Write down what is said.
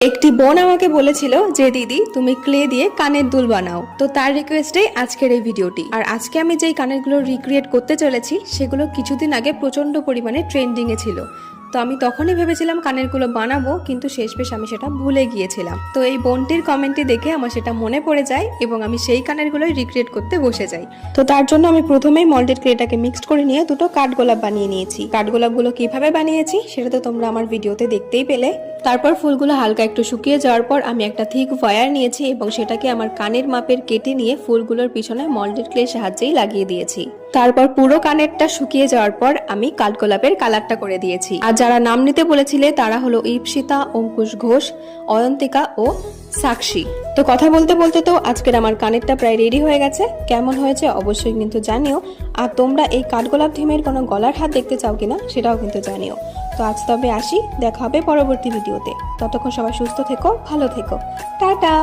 একটি বোন আমাকে বলেছিল যে, দিদি, তুমি ক্লে দিয়ে কানের দুল বানাও। তো তার রিকোয়েস্টে আজকের এই ভিডিওটি আর আজকে আমি যেই কানেরগুলো রিক্রিয়েট করতে চলেছি, সেগুলো কিছুদিন আগে প্রচণ্ড পরিমাণে ট্রেন্ডিং এ ছিল। তো আমি তখনই ভেবেছিলাম কানেরগুলো বানাবো, কিন্তু শেষমেশ আমি সেটা ভুলে গিয়েছিলাম। তো এই বোনটির কমেন্টটি দেখে আমার সেটা মনে পড়ে যায় এবং আমি সেই কানেরগুলোই রিক্রিয়েট করতে বসে যাই। তো তার জন্য আমি প্রথমেই মল্টেড ক্লেটাকে মিক্সড করে নিয়ে দুটো কাঠগোলাপ বানিয়ে নিয়েছি। কাঠগোলাপগুলো কীভাবে বানিয়েছি সেটা তো তোমরা আমার ভিডিওতে দেখতেই পেলে। তারপর ফুলগুলো হালকা একটু শুকিয়ে যাওয়ার পর আমি একটা থিক ওয়্যার নিয়েছি এবং সেটাকে আমার কানের মাপের কেটে নিয়ে ফুলগুলোর পিছনে মল্টেড ক্লে সাহায্যেই লাগিয়ে দিয়েছি। তারপর পুরো কানেরটা শুকিয়ে যাওয়ার পর আমি কাঠগোলাপের কালারটা করে দিয়েছি। আর যারা নাম নিতে বলেছিলে, তারা হলো ইপসিতা, অঙ্কুশ ঘোষ, অয়ন্তিকা ও সাক্ষী। তো কথা বলতে বলতে তো আজকের আমার কানেরটা প্রায় রেডি হয়ে গেছে। কেমন হয়েছে অবশ্যই কিন্তু জানিও। আর তোমরা এই কাঠগোলাপ থিমের কোনো গলার হাত দেখতে চাও কিনা, সেটাও কিন্তু জানিও। তো আজ তবে আসি, দেখা হবে পরবর্তী ভিডিওতে। ততক্ষণ সবাই সুস্থ থেকো, ভালো থেকো। টাটা!